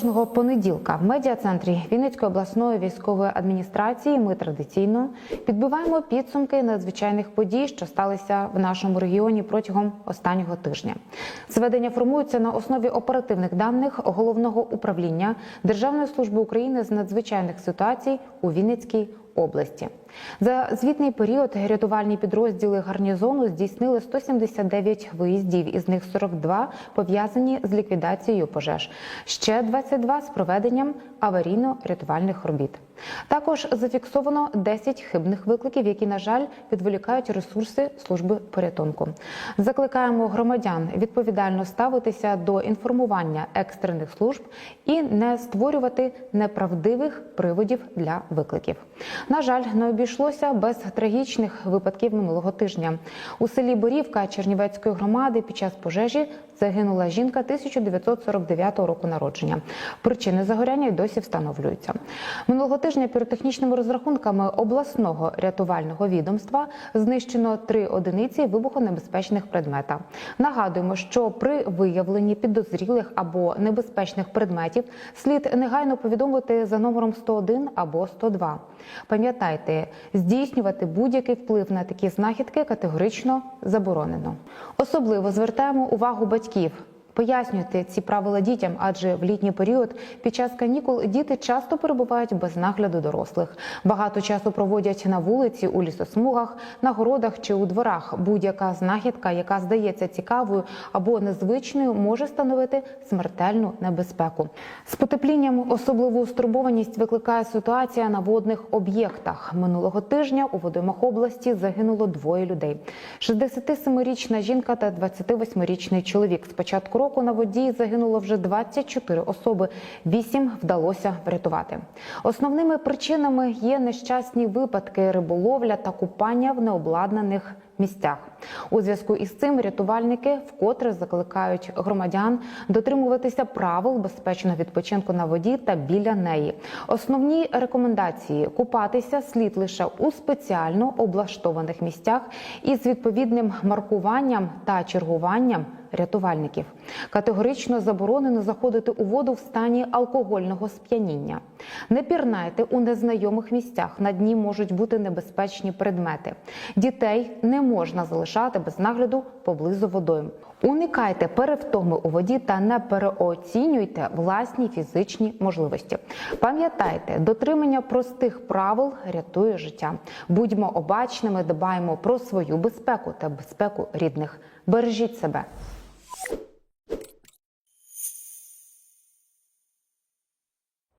Кожного понеділка в медіа-центрі Вінницької обласної військової адміністрації ми традиційно підбиваємо підсумки надзвичайних подій, що сталися в нашому регіоні протягом останнього тижня. Зведення формуються на основі оперативних даних головного управління Державної служби України з надзвичайних ситуацій у Вінницькій області. За звітний період рятувальні підрозділи гарнізону здійснили 179 виїздів, із них 42 пов'язані з ліквідацією пожеж, ще 22 з проведенням аварійно-рятувальних робіт. Також зафіксовано 10 хибних викликів, які, на жаль, відволікають ресурси служби порятунку. Закликаємо громадян відповідально ставитися до інформування екстрених служб і не створювати неправдивих приводів для викликів. На жаль, не обійшлося без трагічних випадків минулого тижня. У селі Борівка Чернівецької громади під час пожежі загинула жінка 1949 року народження. Причини загоряння й досі встановлюються. Минулого тижня піротехнічними розрахунками обласного рятувального відомства знищено три одиниці вибухонебезпечних предмета. Нагадуємо, що при виявленні підозрілих або небезпечних предметів слід негайно повідомити за номером 101 або 102. Пам'ятайте, здійснювати будь-який вплив на такі знахідки категорично заборонено. Особливо звертаємо увагу батьків. Пояснюйте ці правила дітям, адже в літній період під час канікул діти часто перебувають без нагляду дорослих. Багато часу проводять на вулиці, у лісосмугах, на городах чи у дворах. Будь-яка знахідка, яка здається цікавою або незвичною, може становити смертельну небезпеку. З потеплінням особливу стурбованість викликає ситуація на водних об'єктах. Минулого тижня у водоймах області загинуло двоє людей: 67-річна жінка та 28-річний чоловік. З початку року на воді загинуло вже 24 особи. Вісім вдалося врятувати. Основними причинами є нещасні випадки риболовля та купання в необладнаних місцях. У зв'язку із цим рятувальники вкотре закликають громадян дотримуватися правил безпечного відпочинку на воді та біля неї. Основні рекомендації купатися слід лише у спеціально облаштованих місцях із відповідним маркуванням та чергуванням рятувальників. Категорично заборонено заходити у воду в стані алкогольного сп'яніння. Не пірнайте у незнайомих місцях. На дні можуть бути небезпечні предмети. Дітей не можна залишати без нагляду поблизу водойм. Уникайте перевтоми у воді та не переоцінюйте власні фізичні можливості. Пам'ятайте, дотримання простих правил рятує життя. Будьмо обачними, дбаємо про свою безпеку та безпеку рідних. Бережіть себе. you